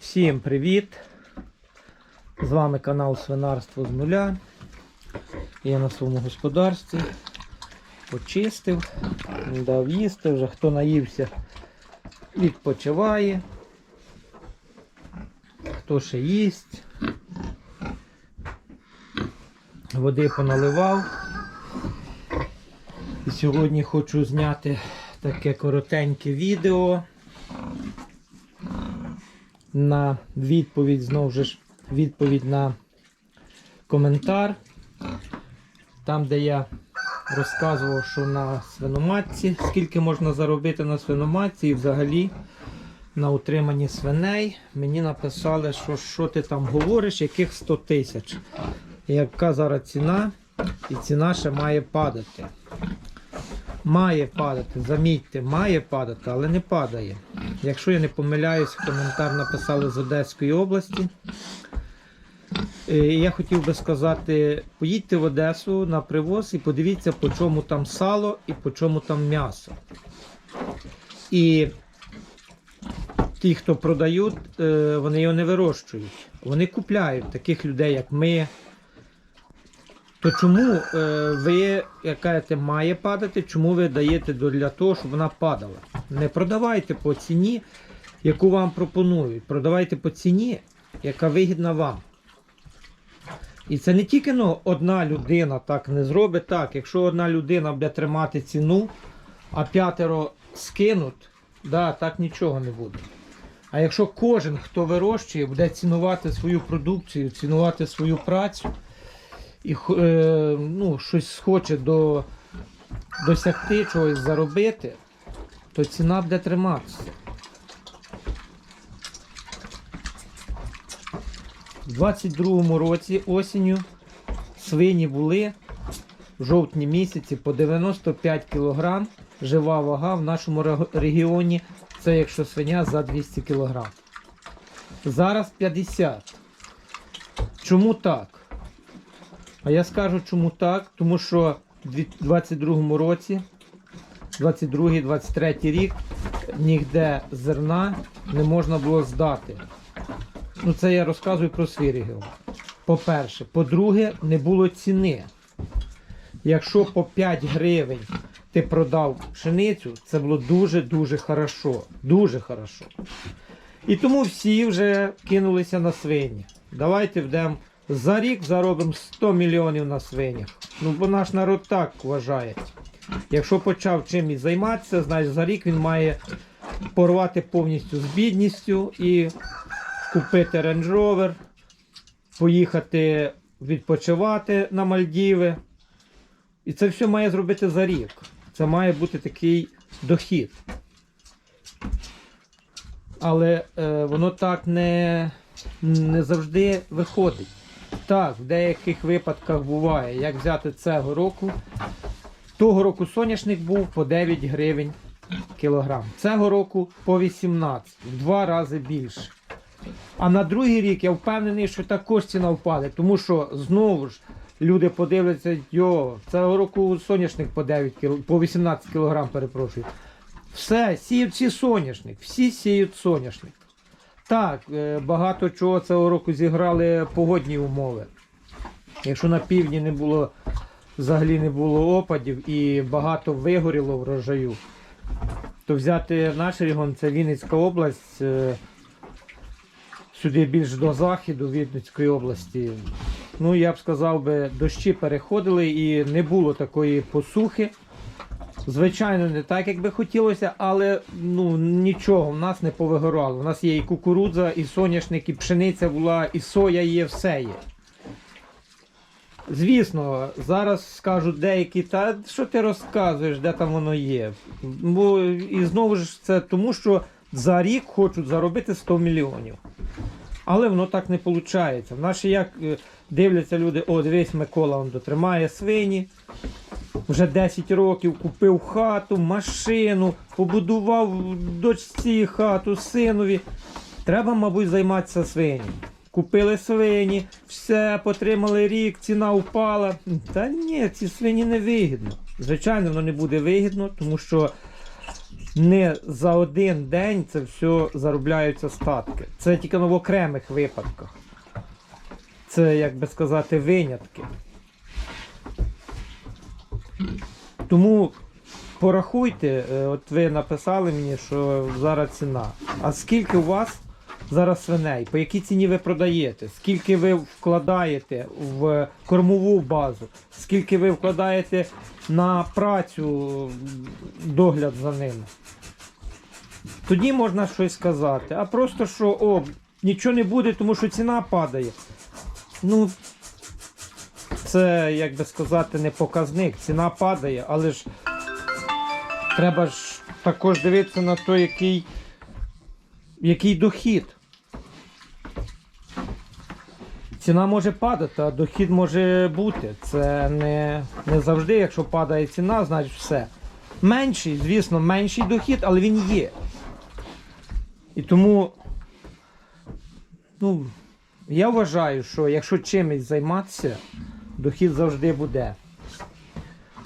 Всім привіт! З вами канал Свинарство з нуля. Я на своєму господарстві почистив, дав їсти, вже хто наївся, відпочиває, хто ще їсть. Води поналивав. І сьогодні хочу зняти таке коротеньке відео на відповідь, знову ж відповідь на коментар. Там, де я розказував, що на свиноматці, скільки можна заробити на свиноматці і взагалі на утриманні свиней, мені написали, що що ти там говориш, яких 100 тисяч. Яка зараз ціна, і ціна ще має падати. Має падати, замітьте, має падати, але не падає. Якщо я не помиляюсь, коментар написали з Одеської області. Е, Я хотів би сказати, поїдьте в Одесу на привоз і подивіться, по чому там сало і по чому там м'ясо. І ті, хто продають, е, вони його не вирощують. Вони купляють таких людей, як ми. То чому е, ви, як має падати, чому ви даєте для того, щоб вона падала? Не продавайте по ціні, яку вам пропонують. Продавайте по ціні, яка вигідна вам. І це не тільки ну, одна людина так не зробить так. Якщо одна людина буде тримати ціну, а п'ятеро скинуть, да, так нічого не буде. А якщо кожен, хто вирощує, буде цінувати свою продукцію, цінувати свою працю і е, ну, щось хоче до, досягти чогось заробити, то ціна буде триматися. У 22-му році осінню свині були в жовтні місяці по 95 кг жива вага в нашому регіоні. Це якщо свиня за 200 кг. Зараз 50. Чому так? А я скажу, чому так? Тому що в 22 році, 22-23 рік, ніде зерна не можна було здати. Ну, це я розказую про свій. По-перше. По-друге, не було ціни. Якщо по 5 гривень ти продав пшеницю, це було дуже-дуже хорошо. Дуже хорошо. І тому всі вже кинулися на свині. Давайте вдемо за рік заробимо 100 мільйонів на свинях. Ну, бо наш народ так вважає. Якщо почав чимось займатися, значить за рік він має порвати повністю з бідністю і купити Range Rover, поїхати відпочивати на Мальдіви. І це все має зробити за рік. Це має бути такий дохід. Але е, воно так не, не завжди виходить. Так, в деяких випадках буває. Як взяти цього року. Того року соняшник був по 9 гривень кілограм. Цього року по 18, в два рази більше. А на другий рік я впевнений, що також ціна впаде, тому що знову ж люди подивляться, йо, цього року соняшник по 9 кіл... по 18 кг, перепрошую. Все, сіють всі соняшник, всі сіють соняшник. Так, е, багато чого цього року зіграли погодні умови. Якщо на півдні не було, взагалі не було опадів і багато вигоріло врожаю, то взяти наш регіон, це Вінницька область, е, сюди більш до заходу Вінницької області. Ну, я б сказав би, дощі переходили і не було такої посухи. Звичайно, не так, як би хотілося, але ну, нічого в нас не повигорало. У нас є і кукурудза, і соняшник, і пшениця була, і соя є, все є. Звісно, зараз скажуть деякі, та що ти розказуєш, де там воно є. Бо і знову ж це тому, що за рік хочуть заробити 100 мільйонів. Але воно так не виходить. В наші як е, дивляться люди, о, дивись, Микола он дотримає свині. Вже 10 років купив хату, машину, побудував дочці хату, синові. Треба, мабуть, займатися свині. Купили свині, все, потримали рік, ціна впала. Та ні, ці свині не вигідно. Звичайно, воно не буде вигідно, тому що не за один день це все заробляються статки. Це тільки в окремих випадках. Це, як би сказати, винятки. Тому порахуйте, е, от ви написали мені, що зараз ціна. А скільки у вас зараз свиней? По якій ціні ви продаєте? Скільки ви вкладаєте в кормову базу? Скільки ви вкладаєте на працю догляд за ними? Тоді можна щось сказати. А просто що о, нічого не буде, тому що ціна падає. Ну, це, як би сказати, не показник. Ціна падає, але ж треба ж також дивитися на то, який, який дохід. Ціна може падати, а дохід може бути. Це не, не завжди, якщо падає ціна, значить все. Менший, звісно, менший дохід, але він є. І тому, ну, я вважаю, що якщо чимось займатися, дохід завжди буде.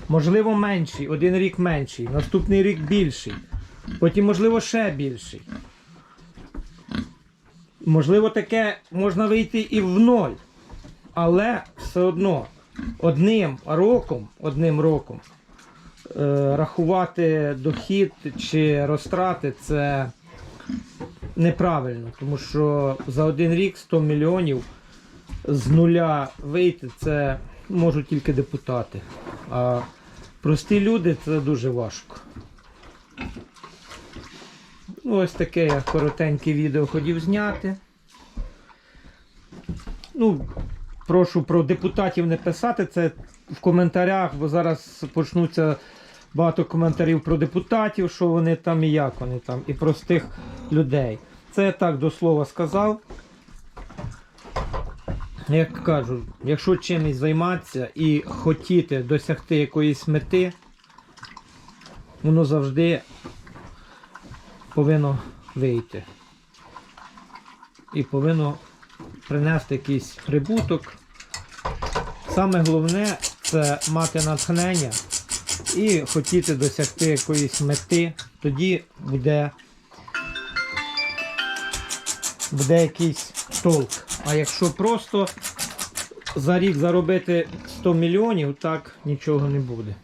Можливо, менший, один рік менший, наступний рік більший, потім, можливо, ще більший. Можливо, таке можна вийти і в ноль. Але все одно одним роком, одним роком е, рахувати дохід чи розтрати це неправильно, тому що за один рік 100 мільйонів з нуля вийти це можуть тільки депутати. А прості люди це дуже важко. Ну, ось таке я коротеньке відео хотів зняти. Ну, прошу про депутатів не писати це в коментарях, бо зараз почнуться багато коментарів про депутатів, що вони там і як вони там, і простих людей. Це я так до слова сказав. Як кажу, якщо чимось займатися і хотіти досягти якоїсь мети, воно завжди повинно вийти. І повинно принести якийсь прибуток. Саме головне це мати натхнення і хотіти досягти якоїсь мети, тоді буде, буде якийсь толк. А якщо просто за рік заробити 100 мільйонів, так нічого не буде.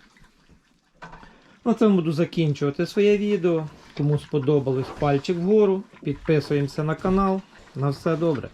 На цьому буду закінчувати своє відео. Кому сподобалось пальчик вгору, підписуємося на канал. На все добре.